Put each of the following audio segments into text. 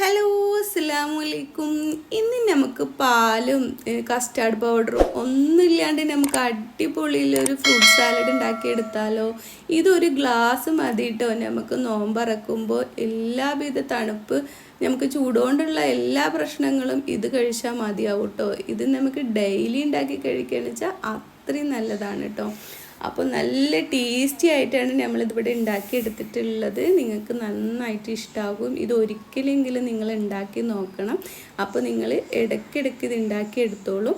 Hello അസ്സാം വലൈക്കും ഇന്ന് നമുക്ക് പാലും കസ്റ്റാർഡ് പൗഡറും ഒന്നുമില്ലാണ്ട് നമുക്ക് അടിപൊളിയിലൊരു ഫ്രൂട്ട് സാലഡ് ഉണ്ടാക്കിയെടുത്താലോ. ഇതൊരു ഗ്ലാസ് മതി കേട്ടോ നമുക്ക് നോമ്പറക്കുമ്പോൾ എല്ലാവിധ തണുപ്പ് നമുക്ക് ചൂടുകൊണ്ടുള്ള എല്ലാ പ്രശ്നങ്ങളും ഇത് കഴിച്ചാൽ മതിയാവും കേട്ടോ ഇത് നമുക്ക് ഡെയിലി ഉണ്ടാക്കി കഴിക്കുകയെന്ന് വെച്ചാൽ അത്രയും നല്ലതാണ് കേട്ടോ അപ്പോൾ നല്ല ടേസ്റ്റി ആയിട്ടാണ് നമ്മളിതിവിടെ ഉണ്ടാക്കിയെടുത്തിട്ടുള്ളത്. നിങ്ങൾക്ക് നന്നായിട്ട് ഇഷ്ടമാകും ഇത് ഒരിക്കലെങ്കിലും നിങ്ങൾ ഉണ്ടാക്കി നോക്കണം. അപ്പോൾ നിങ്ങൾ ഇടയ്ക്കിടയ്ക്ക് ഇത് ഉണ്ടാക്കിയെടുത്തോളും.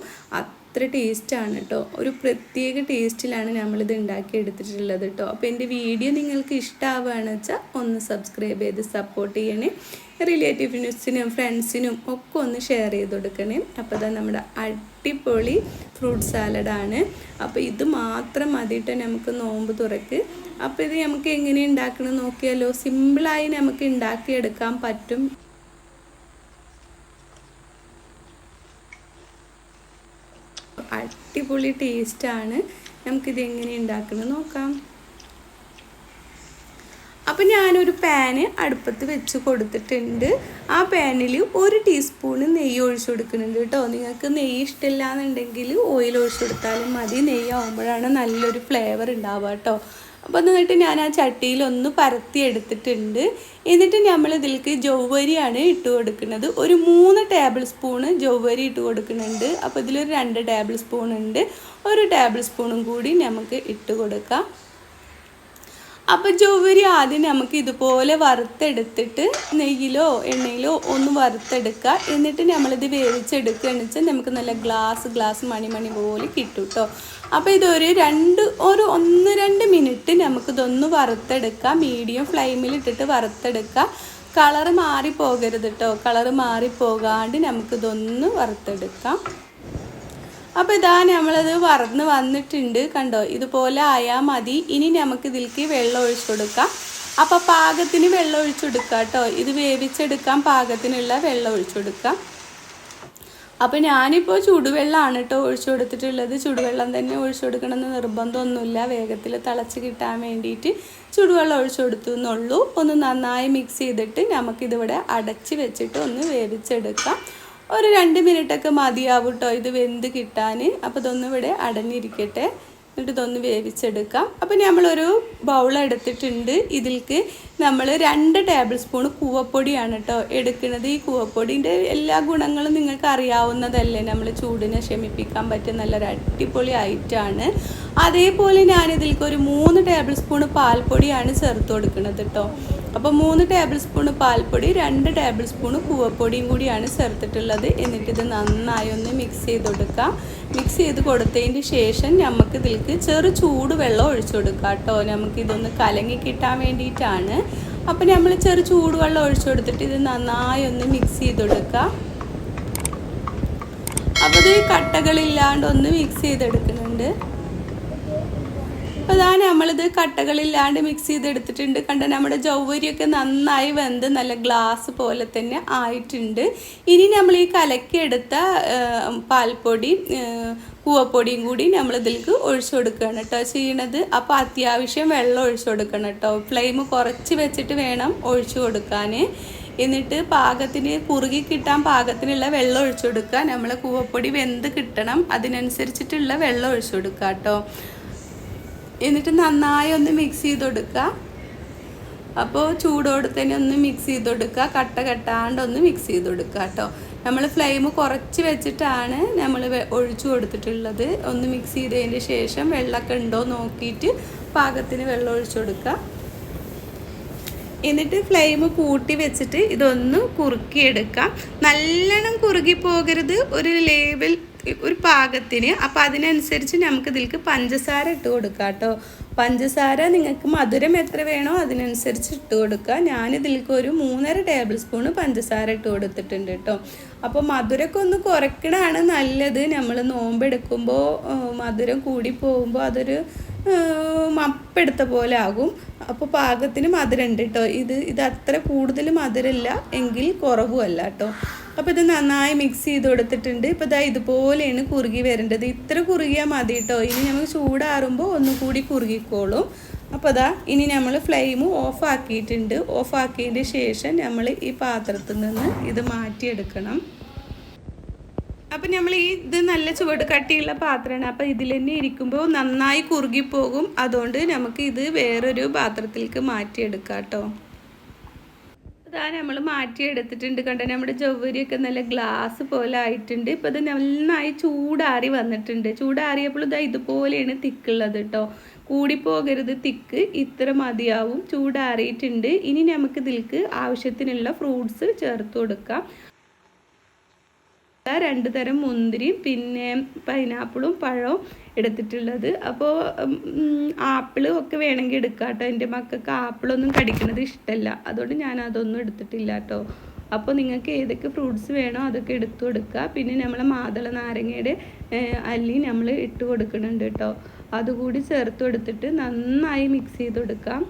അത്ര ടേസ്റ്റാണ് കേട്ടോ ഒരു പ്രത്യേക ടേസ്റ്റിലാണ് നമ്മളിത് ഉണ്ടാക്കിയെടുത്തിട്ടുള്ളത് കേട്ടോ അപ്പോൾ എന്റെ വീഡിയോ നിങ്ങൾക്ക് ഇഷ്ടമാവുകയാണെന്ന് വെച്ചാൽ ഒന്ന് സബ്സ്ക്രൈബ് ചെയ്ത് സപ്പോർട്ട് ചെയ്യണേ. റിലേറ്റീവ്സിനും ഫ്രണ്ട്സിനും ഒക്കെ ഒന്ന് ഷെയർ ചെയ്ത് കൊടുക്കണേ. അപ്പോൾ അതാ നമ്മുടെ അടിപൊളി ഫ്രൂട്ട് സാലഡാണ് അപ്പോൾ ഇത് മാത്രം മതിയിട്ട് നമുക്ക് നോമ്പ് തുറക്ക്. അപ്പോൾ ഇത് നമുക്ക് എങ്ങനെ ഉണ്ടാക്കണം നോക്കിയാലോ? സിമ്പിളായി നമുക്ക് ഉണ്ടാക്കിയെടുക്കാൻ പറ്റും. അടിപൊളി ടേസ്റ്റാണ് നമുക്കിത് എങ്ങനെ ഉണ്ടാക്കണം നോക്കാം. അപ്പം ഞാനൊരു പാന് അടുപ്പത്ത് വെച്ച് കൊടുത്തിട്ടുണ്ട്. ആ പാനിൽ ഒരു ടീസ്പൂണ് നെയ്യ് ഒഴിച്ചു കൊടുക്കുന്നുണ്ട് കേട്ടോ. നിങ്ങൾക്ക് നെയ്യ് ഇഷ്ടമില്ല എന്നുണ്ടെങ്കിൽ ഓയിൽ ഒഴിച്ചു കൊടുത്താലും മതി. നെയ്യ് ആകുമ്പോഴാണ് നല്ലൊരു ഫ്ലേവർ ഉണ്ടാവുക കേട്ടോ. അപ്പോൾ എന്നിട്ട് ഞാൻ ആ ചട്ടിയിൽ ഒന്ന് പരത്തി എടുത്തിട്ടുണ്ട്. എന്നിട്ട് നമ്മൾ ഇതിലേക്ക് ജൗവരിയാണ് ഇട്ട് കൊടുക്കുന്നത്. ഒരു മൂന്ന് ടേബിൾ സ്പൂണ് ജൗവരി ഇട്ട് കൊടുക്കുന്നുണ്ട്. അപ്പോൾ ഇതിലൊരു രണ്ട് ടേബിൾ സ്പൂൺ ഉണ്ട്. ഒരു ടേബിൾ സ്പൂണും കൂടി നമുക്ക് ഇട്ട് കൊടുക്കാം. അപ്പോൾ ജൗവരി ആദ്യം നമുക്ക് ഇതുപോലെ വറുത്തെടുത്തിട്ട് നെയ്യിലോ എണ്ണയിലോ ഒന്ന് വറുത്തെടുക്കുക. എന്നിട്ട് നമ്മളിത് വേവിച്ചെടുക്കുകയാണെന്ന് വെച്ചാൽ നമുക്ക് നല്ല ഗ്ലാസ് ഗ്ലാസ് മണിമണി മണി പോലെ കിട്ടും കേട്ടോ അപ്പോൾ ഇതൊരു രണ്ട് ഒരു ഒന്ന് രണ്ട് മിനിറ്റ് നമുക്കിതൊന്ന് വറുത്തെടുക്കാം. മീഡിയം ഫ്ലെയിമിൽ ഇട്ടിട്ട് വറുത്തെടുക്കുക കളറ് മാറിപ്പോകരുത് കേട്ടോ കളറ് മാറിപ്പോകാണ്ട് നമുക്കിതൊന്ന് വറുത്തെടുക്കാം. അപ്പോൾ ഇതാ നമ്മളത് വറന്ന് വന്നിട്ടുണ്ട് കണ്ടോ? ഇതുപോലെ ആയാൽ മതി. ഇനി നമുക്ക് ഇതിലേക്ക് വെള്ളം ഒഴിച്ചു കൊടുക്കാം. അപ്പോൾ പാകത്തിന് വെള്ളം ഒഴിച്ചു കൊടുക്കാം കേട്ടോ ഇത് വേവിച്ചെടുക്കാൻ പാകത്തിനുള്ള വെള്ളം ഒഴിച്ചു കൊടുക്കാം. അപ്പോൾ ഞാനിപ്പോൾ ചൂടുവെള്ളമാണ് കേട്ടോ ഒഴിച്ചു കൊടുത്തിട്ടുള്ളത്. ചൂടുവെള്ളം തന്നെ ഒഴിച്ചു കൊടുക്കണമെന്ന് നിർബന്ധമൊന്നുമില്ല. വേഗത്തിൽ തിളച്ച് കിട്ടാൻ വേണ്ടിയിട്ട് ചൂടുവെള്ളം ഒഴിച്ചു കൊടുത്തു എന്നുള്ളൂ. ഒന്ന് നന്നായി മിക്സ് ചെയ്തിട്ട് നമുക്കിതിവിടെ അടച്ച് വെച്ചിട്ട് ഒന്ന് വേവിച്ചെടുക്കാം. ഒരു രണ്ട് മിനിറ്റൊക്കെ മതിയാവും കേട്ടോ ഇത് വെന്ത് കിട്ടാൻ അപ്പോൾ ഇതൊന്നും ഇവിടെ അടഞ്ഞിരിക്കട്ടെ. എന്നിട്ട് ഇതൊന്ന് വേവിച്ചെടുക്കാം. അപ്പോൾ നമ്മളൊരു ബൗൾ എടുത്തിട്ടുണ്ട്. ഇതിൽക്ക് നമ്മൾ രണ്ട് ടേബിൾ സ്പൂൺ കൂവപ്പൊടിയാണ് കേട്ടോ എടുക്കുന്നത്. ഈ കൂവപ്പൊടിന്റെ എല്ലാ ഗുണങ്ങളും നിങ്ങൾക്ക് അറിയാവുന്നതല്ലേ. നമ്മൾ ചൂടിനെ ശമിപ്പിക്കാൻ പറ്റിയ നല്ലൊരു അടിപൊളി ഐറ്റാണ് അതേപോലെ ഞാനിതിൽക്ക് ഒരു മൂന്ന് ടേബിൾ സ്പൂൺ പാൽപ്പൊടിയാണ് ചേർത്ത് കൊടുക്കുന്നത് കേട്ടോ അപ്പോൾ മൂന്ന് ടേബിൾ സ്പൂൺ പാൽപ്പൊടി രണ്ട് ടേബിൾ സ്പൂൺ കൂവപ്പൊടിയും കൂടിയാണ് ചേർത്തിട്ടുള്ളത്. എന്നിട്ടിത് നന്നായി ഒന്ന് മിക്സ് ചെയ്ത് കൊടുക്കുക മിക്സ് ചെയ്ത് കൊടുത്തതിന് ശേഷം നമുക്ക് ഇതിലേക്ക് ചെറു ചൂട് വെള്ളം ഒഴിച്ചു കൊടുക്കുക കേട്ടോ. നമുക്കിതൊന്ന് കലങ്ങി കിട്ടാൻ വേണ്ടിയിട്ടാണ്. അപ്പോൾ നമ്മൾ ചെറു ചൂടുവെള്ളം ഒഴിച്ചു കൊടുത്തിട്ട് ഇത് നന്നായി ഒന്ന് മിക്സ് ചെയ്ത് കൊടുക്കുക അപ്പോൾ ഇത് കട്ടകളില്ലാണ്ട് ഒന്ന് മിക്സ് ചെയ്തെടുക്കുന്നുണ്ട്. അപ്പോൾ അതാണ് നമ്മളിത് കട്ടകളില്ലാണ്ട് മിക്സ് ചെയ്തെടുത്തിട്ടുണ്ട്. കണ്ട നമ്മുടെ ജൗവരിയൊക്കെ നന്നായി വെന്ത് നല്ല ഗ്ലാസ് പോലെ തന്നെ ആയിട്ടുണ്ട്. ഇനി നമ്മൾ ഈ കലക്കിയെടുത്ത പാൽപ്പൊടി കൂവപ്പൊടിയും കൂടി നമ്മൾ ഇതിലേക്ക് ഒഴിച്ചു കൊടുക്കുകയാണ് കേട്ടോ ചെയ്യണത്. അപ്പോൾ അത്യാവശ്യം വെള്ളം ഒഴിച്ചു കൊടുക്കണം കേട്ടോ. ഫ്ലെയിം കുറച്ച് വെച്ചിട്ട് വേണം ഒഴിച്ചു കൊടുക്കാൻ എന്നിട്ട് പാകത്തിന് കുറുകി കിട്ടാൻ പാകത്തിനുള്ള വെള്ളം ഒഴിച്ചു കൊടുക്കുക. നമ്മൾ കൂവപ്പൊടി വെന്ത് കിട്ടണം. അതിനനുസരിച്ചിട്ടുള്ള വെള്ളം ഒഴിച്ചു കൊടുക്കുക കേട്ടോ. എന്നിട്ട് നന്നായി ഒന്ന് മിക്സ് ചെയ്ത് കൊടുക്കുക അപ്പോൾ ചൂടോടെ തന്നെ ഒന്ന് മിക്സ് ചെയ്ത് കൊടുക്കുക കട്ട കെട്ടാണ്ട് ഒന്ന് മിക്സ് ചെയ്ത് കൊടുക്കുക കേട്ടോ. നമ്മൾ ഫ്ലെയിം കുറച്ച് വെച്ചിട്ടാണ് നമ്മൾ ഒഴിച്ചു കൊടുത്തിട്ടുള്ളത്. ഒന്ന് മിക്സ് ചെയ്തതിന് ശേഷം വെള്ളമൊക്കെ ഉണ്ടോ നോക്കിയിട്ട് പാകത്തിന് വെള്ളം ഒഴിച്ചു കൊടുക്കുക എന്നിട്ട് ഫ്ലെയിം കൂട്ടി വെച്ചിട്ട് ഇതൊന്ന് കുറുക്കിയെടുക്കാം. നല്ലോണം കുറുകി പോകരുത്. ഒരു ലേബിൾ ഒരു പാകത്തിന്. അപ്പം അതിനനുസരിച്ച് നമുക്ക് ഇതിലേക്ക് പഞ്ചസാര ഇട്ട് കൊടുക്കാം കേട്ടോ. പഞ്ചസാര നിങ്ങൾക്ക് മധുരം എത്ര വേണോ അതിനനുസരിച്ച് ഇട്ട് കൊടുക്കുക ഞാനിതിലേക്ക് ഒരു മൂന്നര ടേബിൾ സ്പൂണ് പഞ്ചസാര ഇട്ട് കൊടുത്തിട്ടുണ്ട് കേട്ടോ. അപ്പോൾ മധുരമൊക്കെ ഒന്ന് കുറയ്ക്കണതാണ് നല്ലത്. നമ്മൾ നോമ്പെടുക്കുമ്പോൾ മധുരം കൂടി പോകുമ്പോൾ അതൊരു മപ്പെടുത്ത പോലെ ആകും. അപ്പോൾ പാകത്തിന് മധുരം ഉണ്ട് കേട്ടോ. ഇത് ഇത് അത്ര കൂടുതൽ മധുരമില്ല. എങ്കിൽ കുറവുമല്ല കേട്ടോ. അപ്പോൾ ഇത് നന്നായി മിക്സ് ചെയ്ത് കൊടുത്തിട്ടുണ്ട്. ഇപ്പോൾ ഇതാ ഇതുപോലെയാണ് കുറുകി വരേണ്ടത്. ഇത്ര കുറുകിയാൽ മതി കേട്ടോ ഇനി നമുക്ക് ചൂടാറുമ്പോൾ ഒന്നുകൂടി കുറുകിക്കോളും. അപ്പോൾ അതാ ഇനി നമ്മൾ ഫ്ലെയിം ഓഫ് ആക്കിയിട്ടുണ്ട്. ഓഫ് ശേഷം നമ്മൾ ഈ പാത്രത്തിൽ നിന്ന് ഇത് മാറ്റിയെടുക്കണം. അപ്പം നമ്മൾ ഈ ഇത് നല്ല ചുവട് കട്ടിയുള്ള പാത്രമാണ്. അപ്പം ഇതിൽ തന്നെ ഇരിക്കുമ്പോൾ നന്നായി കുറുകിപ്പോകും അതുകൊണ്ട് നമുക്ക് ഇത് വേറൊരു പാത്രത്തിലേക്ക് മാറ്റിയെടുക്കാം കേട്ടോ അതാ നമ്മൾ മാറ്റിയെടുത്തിട്ടുണ്ട്. കണ്ടോ? നമ്മുടെ ജൗവരിയൊക്കെ നല്ല ഗ്ലാസ് പോലെ ആയിട്ടുണ്ട്. ഇപ്പം ഇത് നന്നായി ചൂടാറി വന്നിട്ടുണ്ട്. ചൂടാറിയപ്പോൾ ഇതാ ഇതുപോലെയാണ് തിക്കുള്ളത് കേട്ടോ കൂടിപ്പോകരുത് തിക്ക് ഇത്ര മതിയാവും. ചൂടാറിയിട്ടുണ്ട്. ഇനി നമുക്ക് ഇതിൽക്ക് ആവശ്യത്തിനുള്ള ഫ്രൂട്ട്സ് ചേർത്ത് കൊടുക്കാം. രണ്ട് തരം മുന്തിരിയും പിന്നെ പൈനാപ്പിളും പഴവും എടുത്തിട്ടുള്ളത്. അപ്പോൾ ആപ്പിൾ ഒക്കെ വേണമെങ്കിൽ എടുക്കാം കേട്ടോ എന്റെ മക്കൾക്ക് ആപ്പിളൊന്നും കടിക്കുന്നത് ഇഷ്ടമല്ല അതുകൊണ്ട് ഞാൻ അതൊന്നും എടുത്തിട്ടില്ല കേട്ടോ. അപ്പോൾ നിങ്ങൾക്ക് ഏതൊക്കെ ഫ്രൂട്ട്സ് വേണോ അതൊക്കെ എടുത്തു കൊടുക്കുക. പിന്നെ നമ്മൾ മാതള നാരങ്ങയുടെ അല്ലി നമ്മൾ ഇട്ട് കൊടുക്കുന്നുണ്ട് കേട്ടോ. അതുകൂടി ചേർത്ത് കൊടുത്തിട്ട് നന്നായി മിക്സ് ചെയ്ത് കൊടുക്കാം.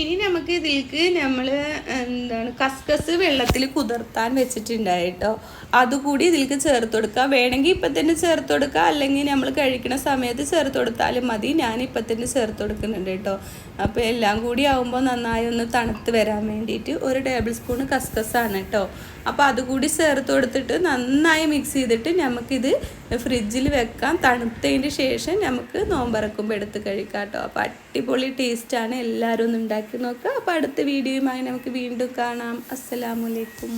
ഇനി നമുക്ക് ഇതിലേക്ക് നമ്മൾ എന്താണ് കസ്കസ് വെള്ളത്തിൽ കുതിർത്താൻ വെച്ചിട്ടുണ്ടായിട്ടോ. അതുകൂടി ഇതിലേക്ക് ചേർത്ത് കൊടുക്കുക വേണമെങ്കിൽ ഇപ്പം തന്നെ ചേർത്ത് കൊടുക്കുക അല്ലെങ്കിൽ നമ്മൾ കഴിക്കുന്ന സമയത്ത് ചേർത്ത് കൊടുത്താലും മതി. ഞാൻ ഇപ്പം തന്നെ ചേർത്ത് കൊടുക്കുന്നുണ്ട് കേട്ടോ. അപ്പോൾ എല്ലാം കൂടി ആകുമ്പോൾ നന്നായി ഒന്ന് തണുത്ത് വരാൻ വേണ്ടിയിട്ട് ഒരു ടേബിൾ സ്പൂൺ കസ്കസാണ് കേട്ടോ. അപ്പോൾ അതുകൂടി ചേർത്ത് കൊടുത്തിട്ട് നന്നായി മിക്സ് ചെയ്തിട്ട് നമുക്കിത് ഫ്രിഡ്ജിൽ വെക്കാം. തണുത്തതിന് ശേഷം നമുക്ക് നോമ്പറക്കുമ്പോൾ എടുത്ത് കഴിക്കാം കേട്ടോ. അപ്പോൾ അടിപൊളി ടേസ്റ്റാണ് എല്ലാവരും ഒന്ന് ഉണ്ടാക്കി നോക്കുക. അപ്പോൾ അടുത്ത വീഡിയോയുമായി നമുക്ക് വീണ്ടും കാണാം. അസ്സലാമലൈക്കും